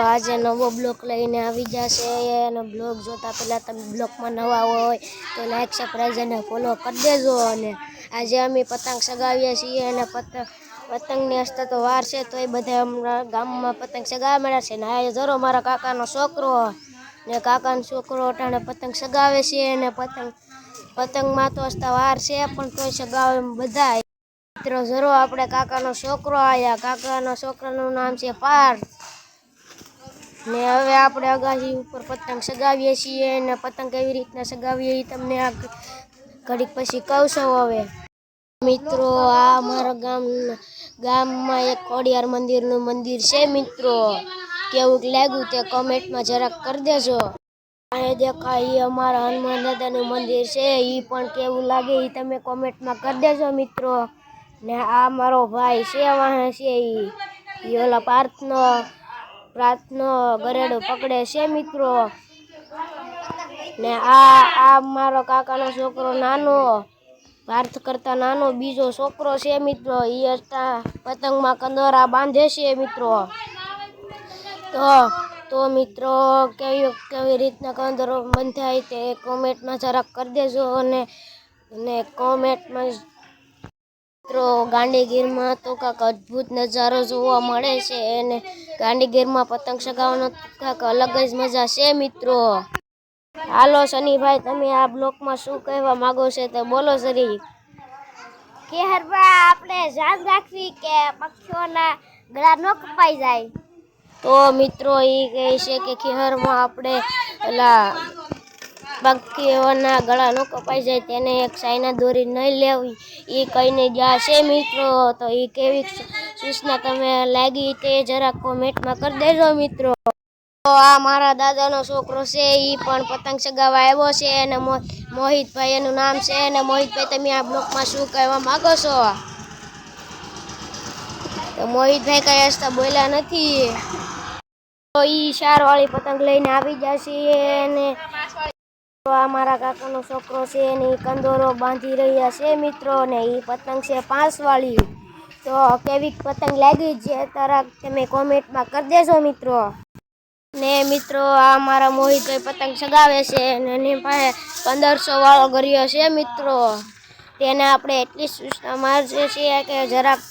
આજે નવો બ્લોક લઈને આવી જશે. અને બ્લોગ જોતા પહેલાં તમે બ્લોકમાં નવા હોય તો લાઈક સબસ્ક્રાઈબ અને ફોલો કરી દેજો. અને આજે અમે પતંગ સગાવીએ છીએ અને પતંગ, પતંગની હસતા તો વાર છે તો એ બધા હમણાં ગામમાં પતંગ સગાવવા મળ્યા છે. ને આ જરો મારા કાકાનો છોકરો ને કાકાનો છોકરો અટાણે પતંગ સગાવે છે અને પતંગ પતંગમાં તો હસતા વાર છે, પણ તોય સગાવે બધા મિત્રો જરો આપણે કાકાનો છોકરો આવ્યા કાકાના છોકરાનું નામ છે પાર્થ. ને હવે આપણે અગાસી ઉપર પતંગ સગાવીએ છીએ ને પતંગ કેવી રીતના સગાવીએ એ તમને આ ઘડીક પછી કહશો હવે. મિત્રો, આ અમારા ગામ, ગામમાં એક ખોડિયાર મંદિરનું મંદિર છે, મિત્રો. કેવું લાગ્યું તે કોમેન્ટમાં જરાક કરી દેજો. અહીં દેખાય એ અમારા હનુમાન દાદાનું મંદિર છે એ પણ કેવું લાગે એ તમે કોમેન્ટમાં કરી દેજો, મિત્રો. ને આ મારો ભાઈ છે વાહે છે એ ઓલા પાર્થનો પ્રાર્થનો ગરેડો પકડે છે મિત્રો. ને આ આ મારો કાકાનો છોકરો નાનો પાર્થ કરતા નાનો બીજો છોકરો છે મિત્રો. એ હતા પતંગમાં કંદોરા બાંધે છે મિત્રો. તો તો મિત્રો, કેવી કેવી રીતના કંદોરો બંધાય તે કોમેન્ટમાં જરાક કરી દેજો અને અને કોમેન્ટમાં મિત્રો ગાંડીગીરમાં તો કાંક અદ્ભુત નજારો જોવા મળે છે અને ગાંડીગીરમાં પતંગ ચગાવવાનો કાંક અલગ જ મજા છે મિત્રો. હાલો શનિભાઈ તમે આ બ્લોકમાં શું કહેવા માંગો છો તે બોલો સરી કે હરબા આપણે ધ્યાન રાખવી કે પક્ષીઓના ગળા ન કપાઈ જાય. તો મિત્રો એ કહે છે કે ખેહરમાં આપણે પેલા પક્ષીઓના ગળા ન કપાઈ જાય, તેને એક સાઈના દોરી નહીં લેવી. એ કહીને ગયા છે મિત્રો. તો એ કેવી સૂચના તમે લાગી તે જરાક કોમેન્ટમાં કરી દેજો મિત્રો. તો આ મારા દાદાનો છોકરો છે એ પણ પતંગ ચગાવવા આવ્યો છે અને મોહિતભાઈ એનું નામ છે અને મોહિતભાઈ, તમે આ બ્લોકમાં શું કહેવા માગો છો? તો મોહિતભાઈ કઈ હસતા બોલ્યા નથી. તો ઈ શાર વાળી પતંગ લઈને આવી જશે અને તો આ મારા કાકાનો છોકરો છે અને એ કંદોરો બાંધી રહ્યા છે મિત્રો ને એ પતંગ છે પાંચવાળી. તો કેવી પતંગ લાગી છે તરત તમે કોમેન્ટમાં કરી દેજો મિત્રો. ને મિત્રો આ મારા મોહિતભાઈ પતંગ ચગાવે છે અને એની પાસે પંદરસો વાળો ગર્યો છે મિત્રો. તેને આપણે એટલી સૂચના મારજે છીએ કે જરાક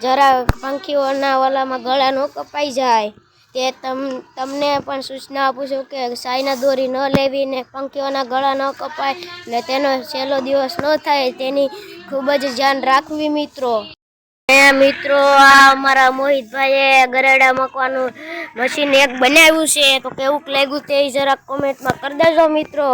જરા પંખીઓના ઓલામાં ગળા ન કપાઈ જાય. તે તમ, તમને પણ સૂચના આપું છું કે સાઈના દોરી ન લેવી ને પંખીઓના ગળા ન કપાય ને તેનો છેલ્લો દિવસ ન થાય તેની ખૂબ જ ધ્યાન રાખવી મિત્રો. મિત્રો, આ અમારા મોહિતભાઈએ ગરેડા મૂકવાનું મશીન એક બનાવ્યું છે. તો કેવું લાગ્યું તે જરાક કોમેન્ટમાં કરી દેજો મિત્રો.